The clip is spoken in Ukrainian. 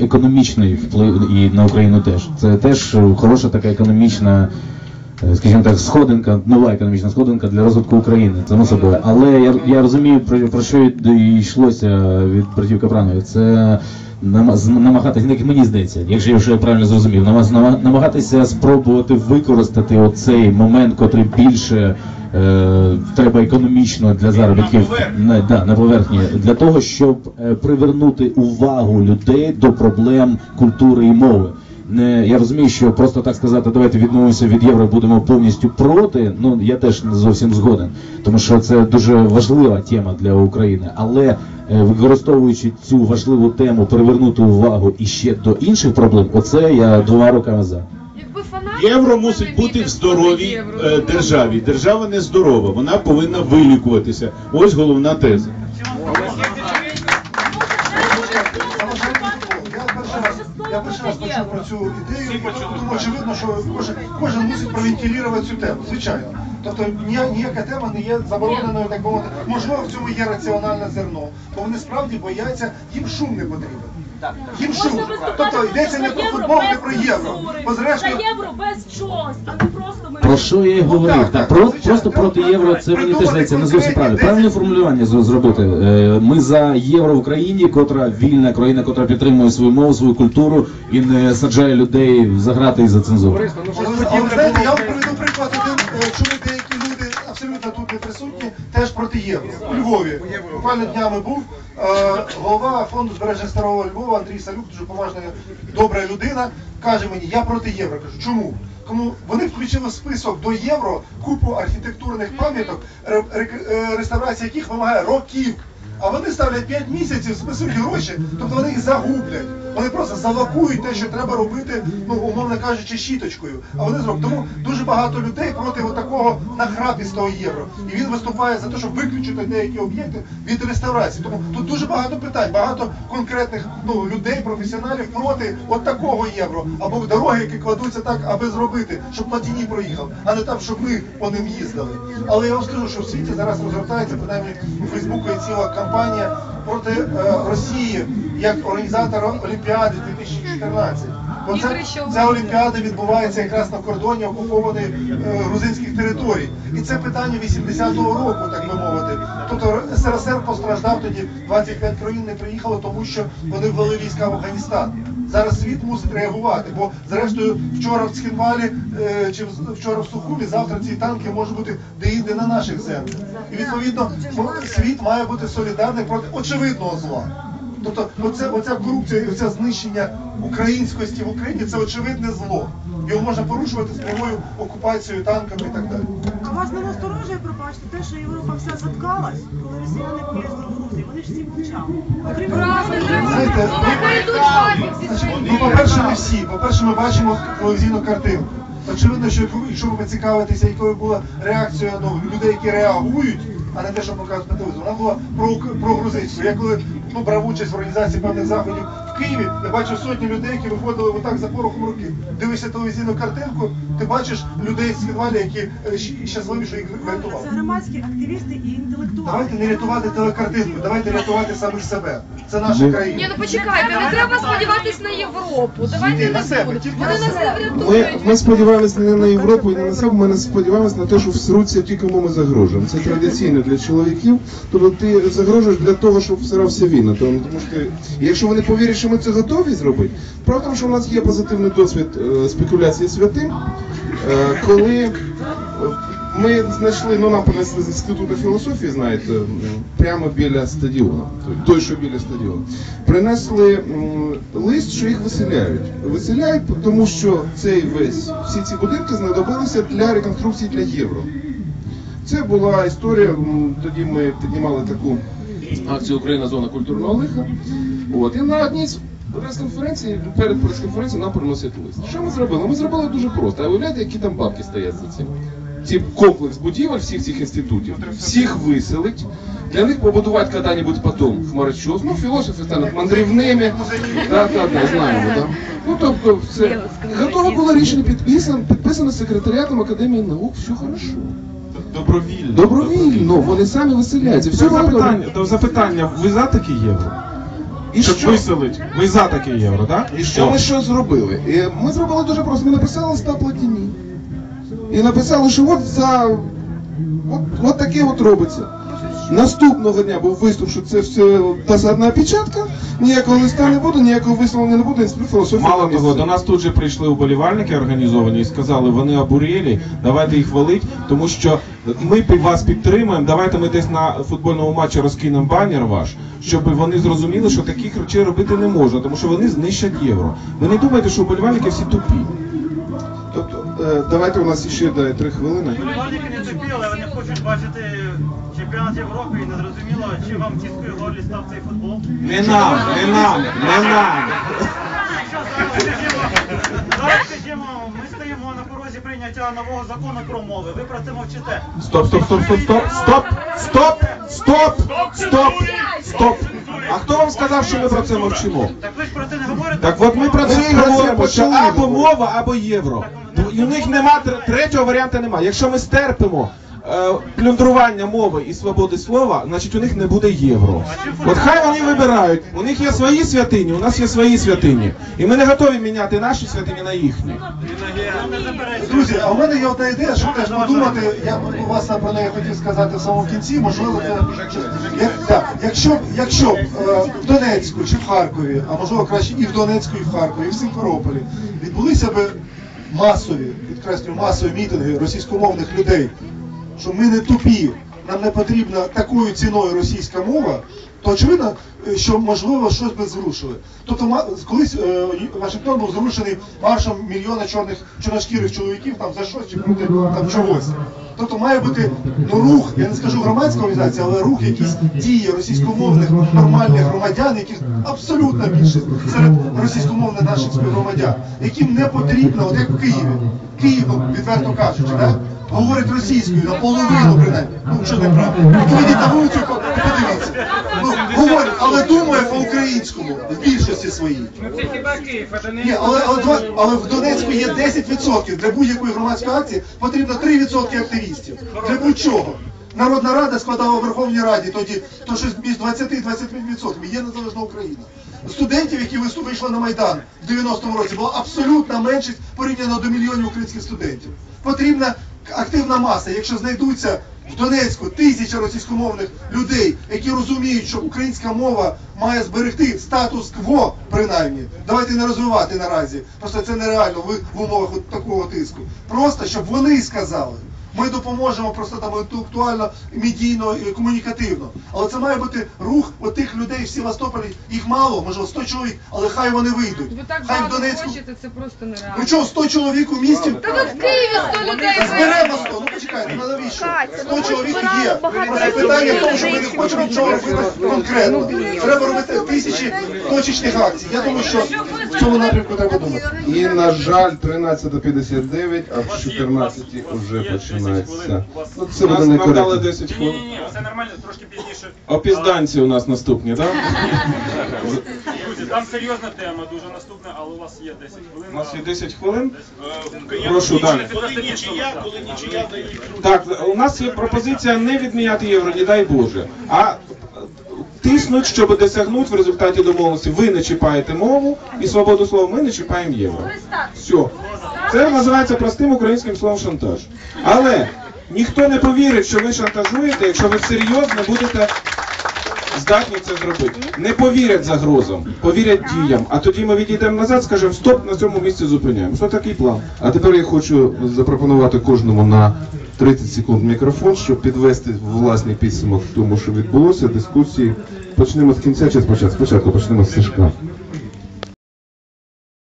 економічний вплив і на Україну теж. Це теж е, хороша така економічна. е, Скажімо так, сходинка, нова економічна сходинка для розвитку України, само собою. Але я, я розумію, про, про що йшлося від братів Капранових. Це намагатися, як мені здається, якщо я вже правильно зрозумів, нама- нама- намагатися спробувати використати оцей момент, котрий більше треба економічно для заробітків на, да, на поверхні, для того, щоб е, привернути увагу людей до проблем культури і мови. Не, я розумію, що просто так сказати, давайте відмовимося від євро, будемо повністю проти. Ну я теж не зовсім згоден, тому що це дуже важлива тема для України. Але е, використовуючи цю важливу тему, привернути увагу і ще до інших проблем, оце я двома руками за. Євро мусить бути в здоровій е, ну, державі. Держава не здорова, вона повинна вилікуватися. Ось головна теза. Я перший раз почув про цю ідею, тому очевидно, що кожен, кожен мусить провентилювати цю тему, звичайно. Тобто ніяка тема не є забороненою, так мовити. Можливо, в цьому є раціональне зерно, бо вони справді бояться, їм шум не потрібен. Виступати Тобто йдеться не про футбол, не про євро. Бо зрештою, За євро без чогось, а не просто ми... Про що я і говорив? Так, про, просто проти євро це мені теж здається не зовсім правильно. Правильне формулювання з- зробити. Е, Ми за євро в Україні, котра вільна країна, котра підтримує свою мову, свою культуру і не саджає людей за грати і за цензуру. Але ви але ви знаєте, я вам приведу приклад один, е, чому деякі люди абсолютно тут не присутні, теж проти євро. У Львові. Буквально днями був голова фонду збереження старого Львова Андрій Салюк, дуже поважна, добра людина, каже мені, я проти євро. Кажу, чому? Тому вони включили в список до євро купу архітектурних пам'яток, е, реставрація яких вимагає років. А вони ставлять 5 місяців, списують гроші, тобто вони їх загублять. Вони просто залакують те, що треба робити, ну умовно кажучи, щіточкою. А вони зроблять. Тому дуже багато людей проти такого нахрапістого євро. І він виступає за те, щоб виключити деякі об'єкти від реставрації. Тому тут дуже багато питань, багато конкретних ну, людей, професіоналів проти от такого євро. Або дороги, які кладуться так, аби зробити, щоб Платіні проїхав, а не там, щоб ми по ним їздили. Але я вам скажу, що в світі зараз розгортається, принаймні у Фейсбуку є ціла кампанія проти е, Росії як організатора Олімпіади 2014. Бо це, ця Олімпіада відбувається якраз на кордоні окупованих е, грузинських територій. І це питання 80-го року, так би мовити. Тобто СРСР постраждав тоді, 25 країн не приїхало, тому що вони ввели війська в Афганістан. Зараз світ мусить реагувати, бо зрештою вчора в Цхінвалі е, чи вчора в Сухумі, завтра ці танки можуть бути де-інде на наших землях. І відповідно світ має бути солідарний проти очевидного зла. Тобто, оце, оця корупція і оце знищення українськості в Україні це очевидне зло. Його можна порушувати з прямою окупацією, танками і так далі. Вас не насторожує, пробачте, те, що Європа вся заткалась, коли росіяни полізли. Вони ж всі мовчали. Знаєте, Ну, ну, по-перше, не всі. По-перше, ми бачимо телевізійну картинку. Очевидно, що якщо- якщо ви цікавитеся, якою була реакція ну, людей, які реагують, а не те, що показують на телевізорі, вона була про, про грузинську. Я коли ну, брав участь в організації певних заходів в Києві, я бачив сотні людей, які виходили отак за порохом руки. Дивишся телевізійну картинку, ти бачиш людей з підвалі, які е, щасливі, що їх рятували. Це громадські активісти і інтелектуали. Давайте не рятувати телекартинку, давайте рятувати самих себе. Це наша країна. Ні, ну почекайте, не треба сподіватись на Європу. Давайте не себе, будемо. Вони на нас себе. не Ми, врятують. ми сподіваємося не на Європу і не на себе, ми не сподіваємося на те, що всруться ті, кому ми загрожуємо. Це традиційно для чоловіків. Тобто ти загрожуєш для того, щоб всирався війна. Тому, тому що ти, якщо вони повірять, що ми це готові зробити, правда, що у нас є позитивний досвід е, спекуляції святим, е, коли ми знайшли, ну нам принесли з інституту філософії, знаєте, прямо біля стадіону, той- що біля стадіону. Принесли лист, що їх виселяють. Виселяють, тому що цей весь всі ці будинки знадобилися для реконструкції для євро. Це була історія. Тоді ми піднімали таку акцію Україна зона культурного лиха. От і на одній з прес-конференцій, перед прес-конференцією нам приносять лист. Що ми зробили? Ми зробили дуже просто. А уявляєте, які там бабки стоять за цим? Ці комплекс будівель всіх цих інститутів, всіх виселить, для них побудувати коли-небудь потім хмарочос. Ну, філософи стануть мандрівними. Так, так, так, знаємо, так. Ну, тобто, все. Готове було рішення підписано, підписано секретаріатом Академії наук, все хорошо. Добровільно. Добровільно, вони самі виселяються. Все добре. запитання, то запитання, ви за таке євро? І щоб що? виселить. Ви за таке євро, так? І що ми що зробили? І ми зробили дуже просто. Ми написали листа платіні. І написали, що от за от, от таке от робиться. Наступного дня був виступ, що це все досадна опечатка, ніякого листа не буде, ніякого висловлення не буде, інститут філософії. Мало того, до нас тут же прийшли уболівальники організовані і сказали, вони обурєлі, давайте їх валить, тому що ми під вас підтримуємо, давайте ми десь на футбольному матчі розкинемо банер ваш, щоб вони зрозуміли, що таких речей робити не можна, тому що вони знищать євро. Ви не думайте, що уболівальники всі тупі. Тобто, е, давайте у нас ще дай, три хвилини. Болівальники не але вони хочуть бачити чемпіонат Європи і не зрозуміло, чи вам тіскою горлі став цей футбол. Не нам, не нам, не нам. Зараз скажімо, ми стоїмо на порозі прийняття нового закону про мови. Ви про це мовчите. Стоп, стоп, стоп, стоп, стоп, стоп, стоп, стоп, стоп, стоп. А хто вам сказав, що ми про це мовчимо? Так ви ж про це не говорите? Так от ми про це і говоримо, що або мова, або євро. І у них нема третього варіанту немає. Якщо ми стерпимо плюндрування мови і свободи слова, значить у них не буде євро. От хай вони вибирають. У них є свої святині, у нас є свої святині. І ми не готові міняти наші святині на їхні. Друзі, а в мене є одна ідея, що теж подумати, я у вас про неї хотів сказати в самому кінці, можливо, це як, так, якщо, якщо е, в Донецьку чи в Харкові, а можливо краще і в Донецьку, і в Харкові, і в Симферополі відбулися би масові, підкреслюю, масові мітинги російськомовних людей, що ми не тупі, нам не потрібна такою ціною російська мова, то очевидно, е, що можливо щось би зрушили. Тобто колись е, Вашингтон був зрушений маршем мільйона чорних чорношкірих чоловіків там за щось чи проти там чогось. Тобто має бути ну, рух, я не скажу громадська організація, але рух якийсь діє російськомовних нормальних громадян, яких абсолютна більшість серед російськомовних наших співгромадян, яким не потрібно, от як в Києві. Київ, відверто кажучи, да? говорить російською наполовину принаймні. Ну що не правда? Вийдіть на вулицю подивіться. Ну, говорить, але думає по-українському в більшості своїй. Ні, але, але, два- але в Донецьку є 10%. Для будь-якої громадської акції потрібно 3% активістів. Для будь-чого. Народна рада складала в Верховній Раді тоді, то щось між 20 і 25%. Є незалежна Україна. Студентів, які виступ- вийшли на Майдан в 90-му році, була абсолютна меншість порівняно до мільйонів українських студентів. Потрібна активна маса. Якщо знайдуться в Донецьку тисяча російськомовних людей, які розуміють, що українська мова має зберегти статус-кво, принаймні, давайте не розвивати наразі. Просто це нереально в, умовах такого тиску. Просто щоб вони сказали. Ми допоможемо просто там інтелектуально, медійно, і комунікативно. Але це має бути рух отих людей в Севастополі. Їх мало, можливо, 100 чоловік, але хай вони вийдуть. Ви так Хай в Донецьку. хочете, це просто нереально. Ну чого, 100 чоловік у місті? Та тут в Києві 100 людей Зберемо 100, ну почекайте, ну навіщо? 100 чоловік є. Просто питання в тому, що ми не хочемо нічого робити конкретно. Треба робити тисячі точечних акцій. Я думаю, що в цьому напрямку треба думати. І, на жаль, 13.59, а в 14 вже починається. Ну, це буде Нас нам дали некоректно. 10 хвилин. ні, все нормально, трошки пізніше. Опізданці у нас наступні, так? Друзі, там серйозна тема, дуже наступна, але у вас є 10 хвилин. У нас є 10 хвилин. Е, Прошу далі. Коли нічия, коли нічия дають Так, у нас є пропозиція не відміняти євро, не дай Боже, а тиснуть, щоб досягнути в результаті домовленості. Ви не чіпаєте мову і свободу слова, ми не чіпаємо євро. Все. Це називається простим українським словом шантаж. Але ніхто не повірить, що ви шантажуєте, якщо ви всерйоз не будете здатні це зробити. Не повірять загрозам, повірять діям. А тоді ми відійдемо назад, скажемо, стоп, на цьому місці зупиняємо. Що такий план? А тепер я хочу запропонувати кожному на 30 секунд мікрофон, щоб підвести власний підсумок тому, що відбулося, дискусії. Почнемо з кінця чи спочатку? Спочатку почнемо з Сашка.